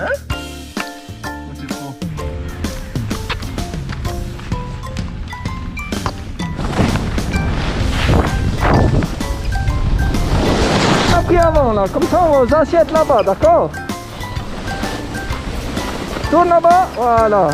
Hein avant là, comme ça aux assiettes là-bas, d'accord Tourne là-bas, voilà.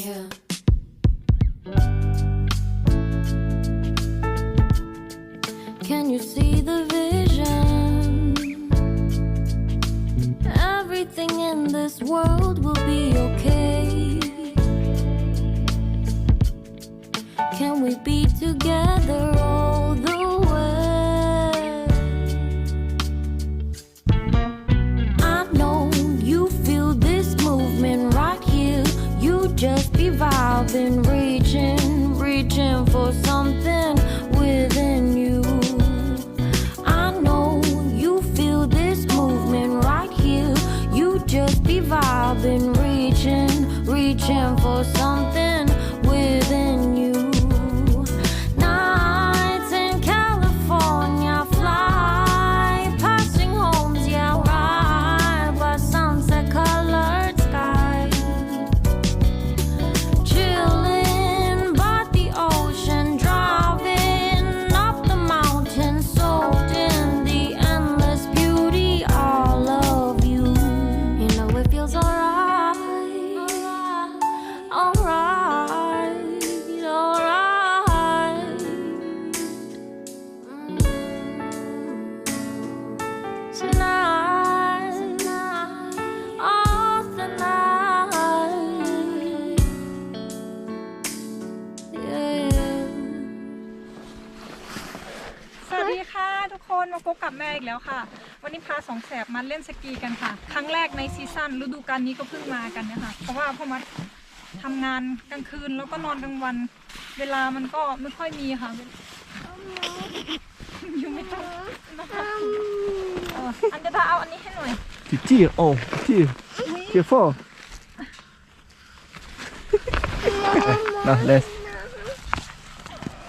Yeah. อีกแล้วค่ะ วันนี้พาสองแสบมาเล่นสกีกันค่ะ ครั้งแรกในซีซั่นฤดูกาลนี้ก็เพิ่งมากันเนี่ยค่ะเพราะว่าพอมาทำงานกลางคืนแล้วก็นอนกลางวัน เวลามันก็ไม่ค่อยมีค่ะอยู่ไม่ต้องไม่ต้องเอออันเดยวดาเอาอันนี้ให้หน่อย Tu tires, oh, tire. Tire fort. Là, laisse.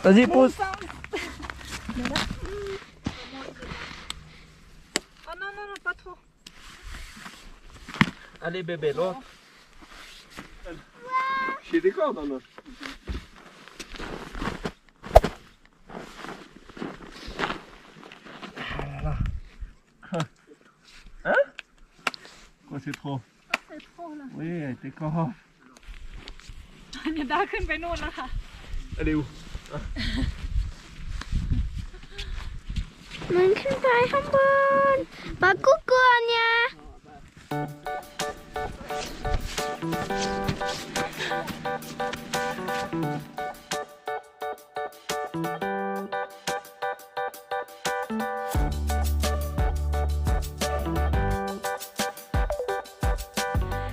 Vas-y, pousse. เดี๋ยวนะ Allez, bébé, l'autre. J'ai des cordes, non Hein Quoi, c'est trop c'est trop là Oui, tes cordes. เดี๋ยวดาขึ้นไปนู่นแล้วค่ะ Elle est où มันขึ้นไปข้างบนปลากุ๊กกลัวเนี่ย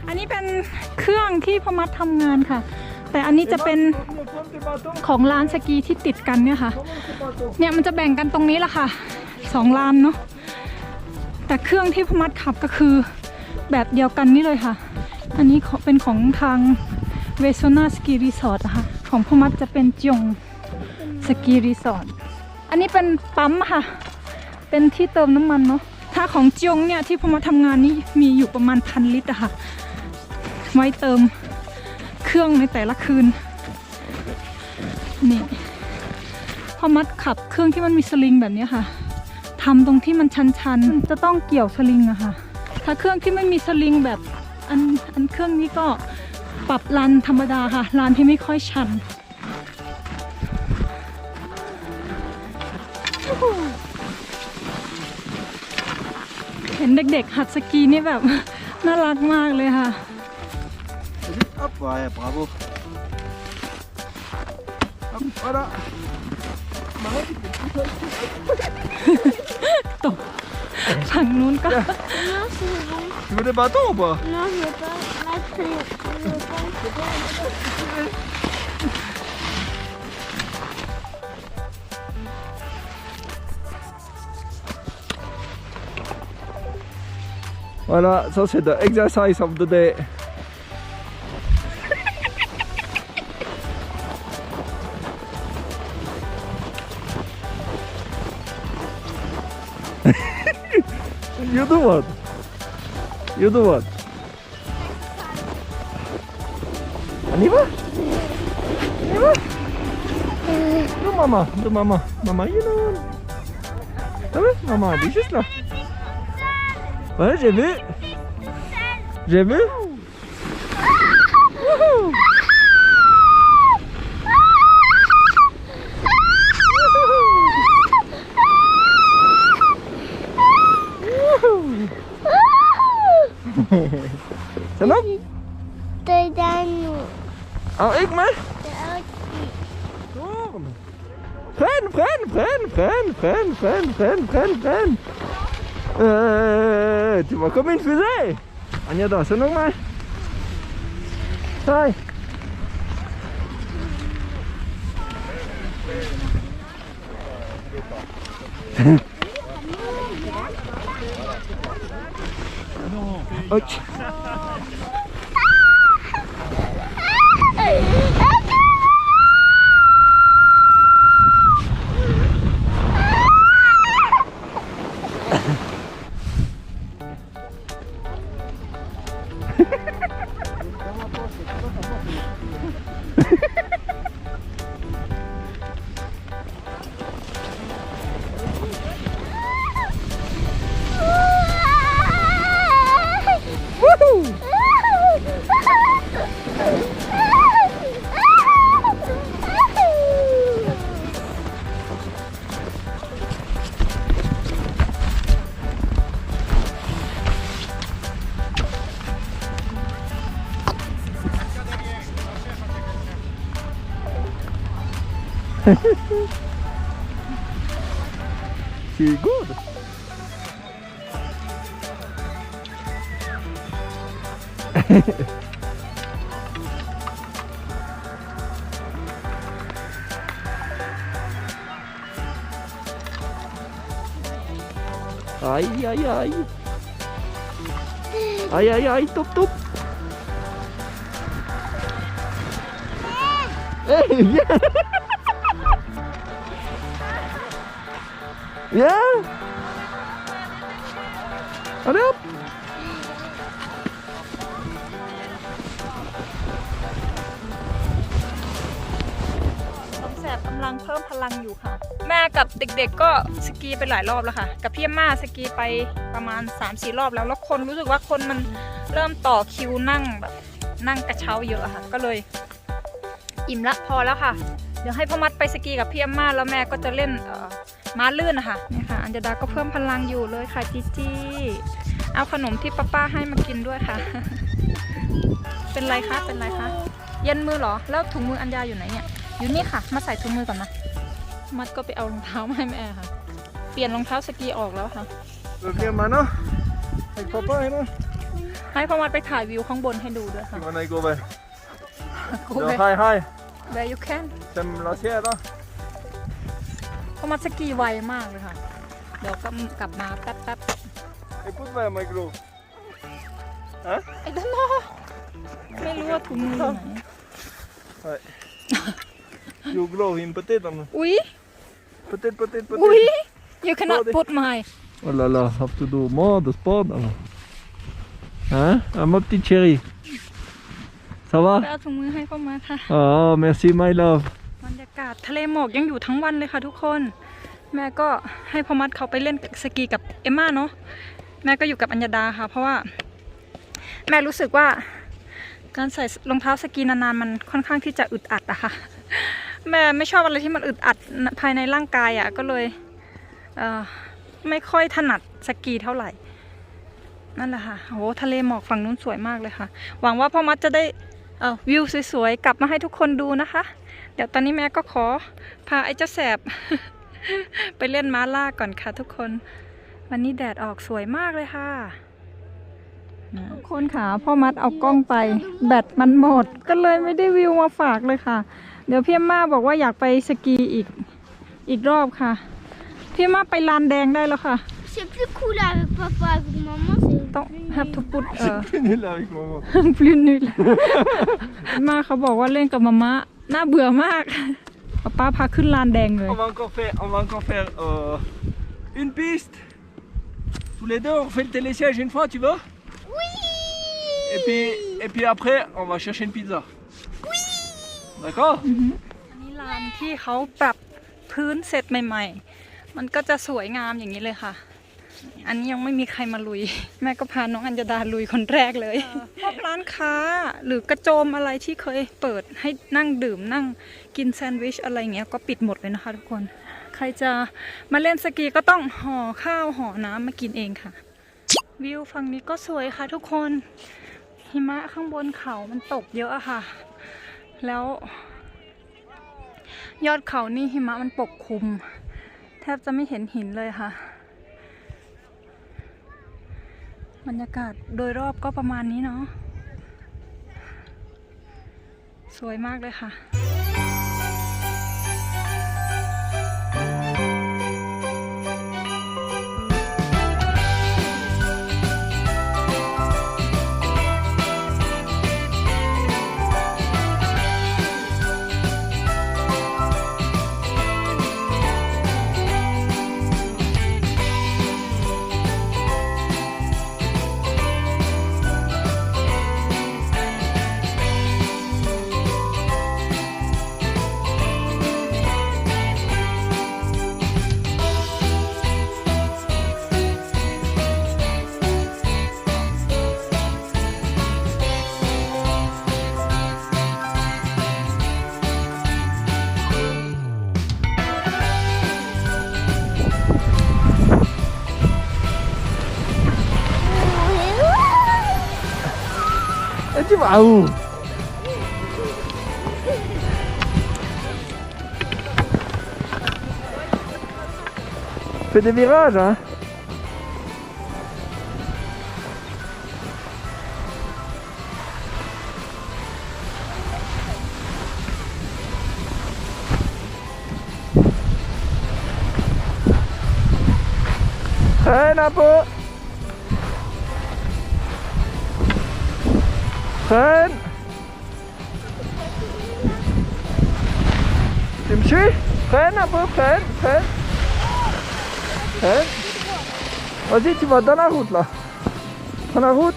อันนี้เป็นเครื่องที่พมัดทำงานค่ะ แต่อันนี้จะเป็นของร้านสกีที่ติดกันเนี่ยค่ะ เนี่ยมันจะแบ่งกันตรงนี้แหละค่ะสองร้านเนาะแต่เครื่องที่พมัดขับก็คือแบบเดียวกันนี่เลยค่ะ อันนี้เป็นของทางเวโซนาสกีรีสอร์ทนะคะของพมัดจะเป็นจงสกีรีสอร์ทอันนี้เป็นปั๊มค่ะ เป็นที่เติมน้ำมันเนาะถ้าของจงเนี่ยที่พมัดทำงานนี่มีอยู่ประมาณพันลิตรอะค่ะ ไว้เติมเครื่องในแต่ละคืน นี่พอมัดขับเครื่องที่มันมีสลิงแบบนี้ค่ะทำตรงที่มันชันๆจะต้องเกี่ยวสลิงอะค่ะ ถ้าเครื่องที่ไม่มีสลิงแบบ อันอันเครื่องนี้ก็ปรับลานธรรมดาค่ะลานที่ไม่ค่อยชันเห็นเด็กๆหัดสกีนี่แบบ น่ารักมากเลยค่ะ Hop, ouais, bravo. Hop, voilà. ตก ฝั่งนู้นก็ Non, c'est bon. Tu veux des bâtons ou pas Non, je veux pas mettre le Voilà, ça c'est the exercise of the day. You do what? You do what? Aniva? Aniva? Do mama, do mama, mama yun. Tabii mama diyeceğiz şey la. Bana cebi. Cebi. sao Salam. Tôi đang ngủ. Ờ, ít mà. Fren, fren, fren, fren, fren, fren, fren, fren, fren. Euh, tu vas comme une fusée. On y a dans, c'est normal. Thôi. Heh. Ouch. Sigurd! ay, ay, ay! Ay, ay, ay! Tup, tup! Eh! Yeah! viens. Viens. Allez hop. สมแสบกำลังเพิ่มพลังอยู่ค่ะ แม่กับเด็กๆก็สกีไปหลายรอบแล้วค่ะ กับพี่อาม่าสกีไปประมาณ 3-4 รอบแล้ว แล้วคนรู้สึกว่าคนมันเริ่มต่อคิวนั่งแบบนั่งกระเช้าเยอะค่ะ ก็เลยอิ่มละพอแล้วค่ะ เดี๋ยวให้พ่อมัดไปสกีกับพี่อาม่าแล้วแม่ก็จะเล่นเอ่อ ม้าลื่นนะคะเนี่ยค่ะ อัญญดาก็เพิ่มพลังอยู่เลยค่ะจีจี้ เอาขนมที่ป้าป้าให้มากินด้วยค่ะ เป็นไรคะ เป็นไรคะ เย็นมือเหรอ แล้วถุงมืออัญญาอยู่ไหนเนี่ย อยู่นี่ค่ะ มาใส่ถุงมือก่อนนะ มัดก็ไปเอารองเท้ามาให้แม่ค่ะ เปลี่ยนรองเท้าสกีออกแล้วค่ะ Viens maintenant. Avec papa et moi. ให้พ่อมัดไปถ่ายวิวข้างบนให้ดูด้วยค่ะ Tu m'en as gobé. กู Ja, เลย Hi, hi. where you can T'aimes la sierra? พ่อมัดสกีไวมากเลยค่ะ เดี๋ยวก็กลับมาแป๊บแป๊บ Écoute-moi, my gros. ไอ้ด้านนอกไม่รู้ว่าถุงมืออยู่ไหน You grow him peut-être. hein. อุ๊ย Peut-être, peut-être, อุ๊ย peut-être. you cannot Sorry. put my Oh là là, have to do more de sport alors. Hein Ah, ma petite chérie. Ça ไป va เอาถุงมือให้พ่อมัดค่ะ Oh, merci my love. ากาศทะเลหมอกยังอยู่ทั้งวันเลยค่ะทุกคน แม่ก็ให้พอมัดเขาไปเล่นสกีกับเอมม่าเนาะแม่ก็อยู่กับอัญญาดาค่ะ เพราะว่า แม่รู้สึกว่า การใส่รองเท้าสกีนานๆมันค่อนข้างที่จะอึดอัดอะค่ะ แม่ไม่ชอบอะไรที่มันอึดอัดภายในร่างกายอะก็เลยเไม่ค่อยถนัดสกีเท่าไหร่นั่นแหละค่ะโอ้ทะเลหมอกฝั่งนู้นสวยมากเลยค่ะ หวังว่าพ่อมัดจะได้วิวสวยๆกลับมาให้ทุกคนดูนะคะ ดี๋ยวตอนนี้แม่ก็ขอพาไอ้เจ้าแสบ ไปเล่นม้าลากก่อนค่ะทุกคน วันนี้แดดออกสวยมากเลยค่ะทุกคนค่ะพ่อมัดเอากล้องไป แบตมันหมด ก็เลยไม่ได้วิวมาฝากเลยค่ะ เดี๋ยวพี่เอ็มม่าบอกว่าอยากไปสกีอีกอีกรอบค่ะ พี่เอ็มม่าไปลานแดงได้แล้วค่ะ C'est plus cool avec papa, avec maman. C'est ต้อง have to put เอ่อ Fini là avec maman. พลินนี่แหละมาเขาบอกว่าเล่นกับมามะ น่าเบื่อมากป้าป้าพาขึ้นลานแดงเลย On va encore faire, on va encore faire euh, une piste. Tous les deux, on fait le télésiège une fois, tu veux Oui Et puis, et puis après, on va chercher une pizza. Oui D'accord อันนี้ลานที่เขาปรับพื้นเสร็จใหม่ ๆ มันก็จะสวยงามอย่างนี้เลยค่ะ อันนี้ยังไม่มีใครมาลุย แม่ก็พาน้องอัญญาดาลุยคนแรกเลยพวกร้านค้าหรือกระโจมอะไรที่เคยเปิดให้นั่งดื่มนั่งกินแซนด์วิชอะไรเงี้ยก็ปิดหมดเลยนะคะทุกคน ใครจะมาเล่นสกีก็ต้องห่อข้าวห่อน้ำมากินเองค่ะ วิวฝั่งนี้ก็สวยค่ะทุกคนหิมะข้างบนเขามันตกเยอะอะค่ะ แล้ว ยอดเขานี่หิมะมันปกคลุม แทบจะไม่เห็นหินเลยค่ะ บรรยากาศโดยรอบก็ประมาณนี้เนาะสวยมากเลยค่ะ Fait des virages hein. Tu me suis? Freine un peu, freine, freine Vas-y, tu vas dans la route là. Dans la route.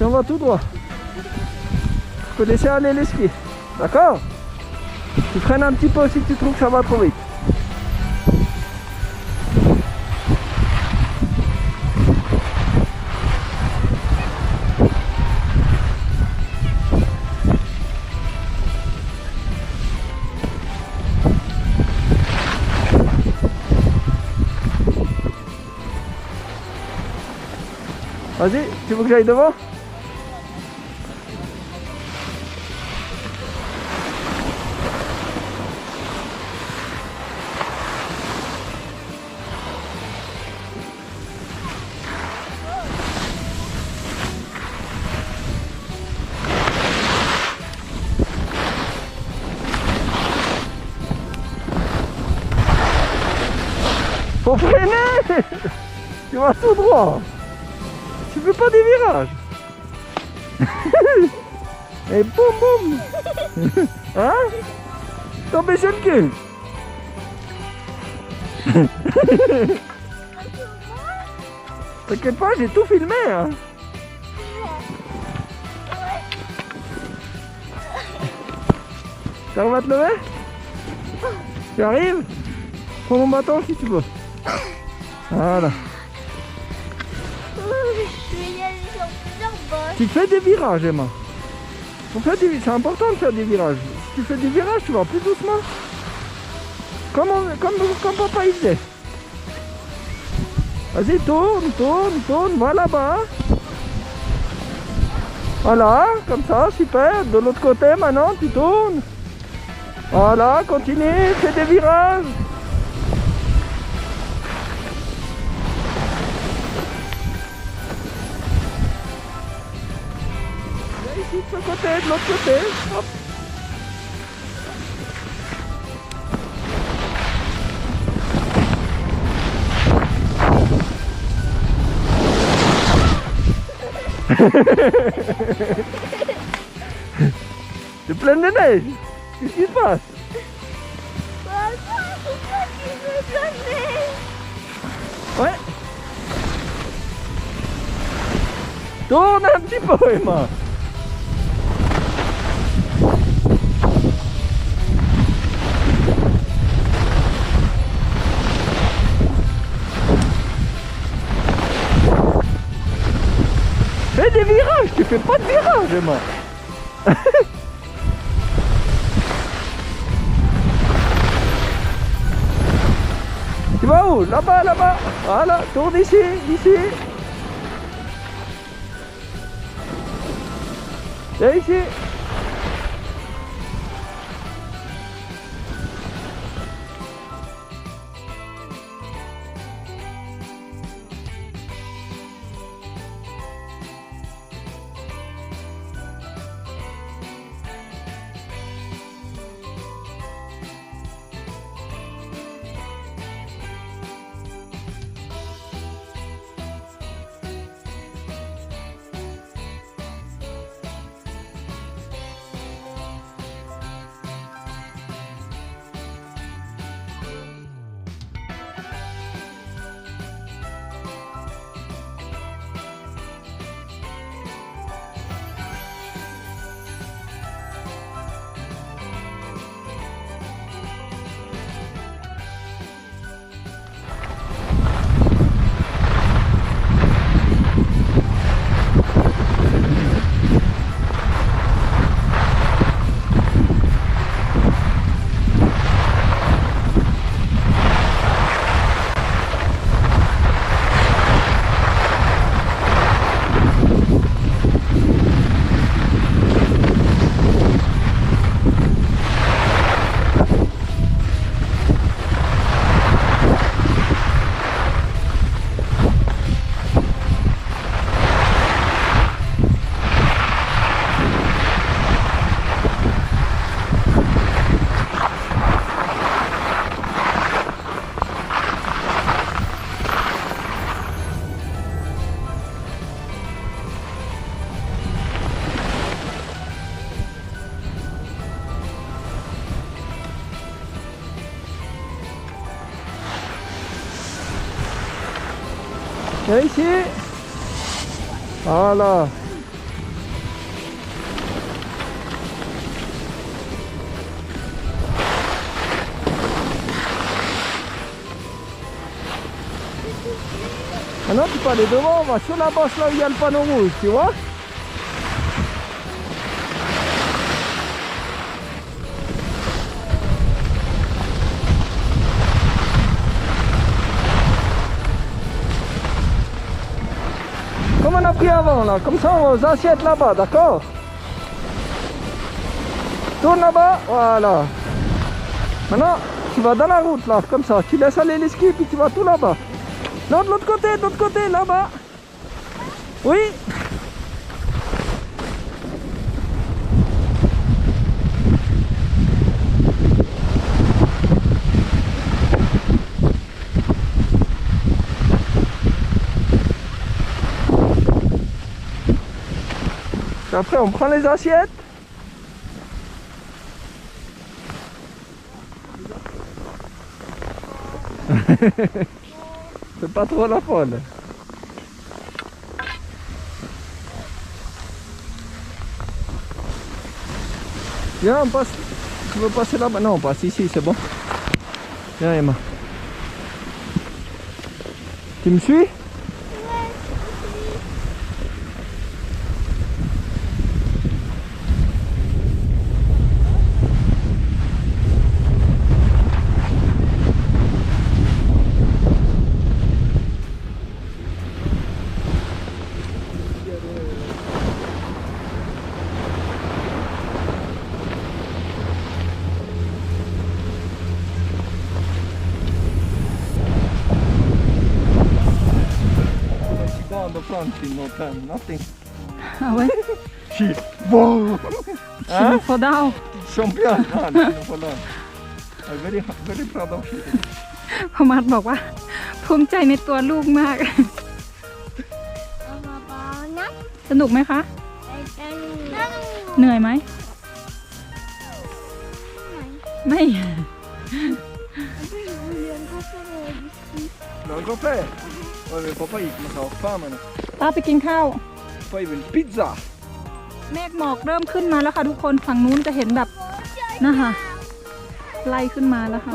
Et on va tout droit. Faut laisser aller les skis D'accord? Tu freines un petit peu si tu trouves que ça va trop vite Vas-y, tu veux que j'aille devant? Faut freiner! Tu vas tout droit! Fais pas des virages Et boum boum Hein? T'as baissé le cul T'inquiète pas, j'ai tout filmé hein. Tu arrives à te lever? Tu arrives? Prends mon bâton si tu veux. Voilà. Tu fais des virages, Emma. C'est important de faire des virages. Si tu fais des virages, tu vas plus doucement. Comme, comme, comme papa il faisait. Vas-y, tourne, tourne, tourne, va là-bas. Voilà, comme ça, super. De l'autre côté, maintenant, tu tournes. Voilà, continue, fais des virages. Ce côté, de l'autre côté. Hop. C'est plein de neige. Qu'est-ce qui se passe? Ouais. Tourne un petit peu, Emma. Tu vas où? Là-bas, là-bas. Voilà, tourne ici, ici. Et ici. Ici. Voilà. Maintenant, tu peux aller devant, on va sur la bosse là où il y a le panneau rouge, tu vois? Avant là, comme ça on va aux assiettes là-bas, d'accord Tourne là-bas, voilà. Maintenant, tu vas dans la route là, comme ça, tu laisses aller les skis puis tu vas tout là-bas. Non, de l'autre côté, de l'autre côté, là-bas. Oui. Après, on prend les assiettes. C'est pas trop la folle. Viens, on passe. Tu veux passer là-bas? Non, on passe ici, c'est bon. Viens, Emma. Tu me suis? Vas de prendre une montagne, nothing. เอาไว้ Shit. Wow. ชิม Hein? โฟดาว Champion. Ah, le Finland. I'm very, very proud of you. พอมัดบอกว่า ภูมิใจในตัวลูกมากเอามาเบาๆนะสนุกไหมคะไปกันนั่งเหนื่อยไหม ไม่ไปอยู่เรียนก็ สนุกดี Le café. Ouais, mais papa, il commence à avoir faim maintenant. ป้าไปกินข้าว Papa, il veut une pizza. เมฆหมอกเริ่มขึ้นมาแล้วค่ะทุกคนฝั่งนู้นจะเห็นแบบนะคะไล่ขึ้นมาแล้วค่ะ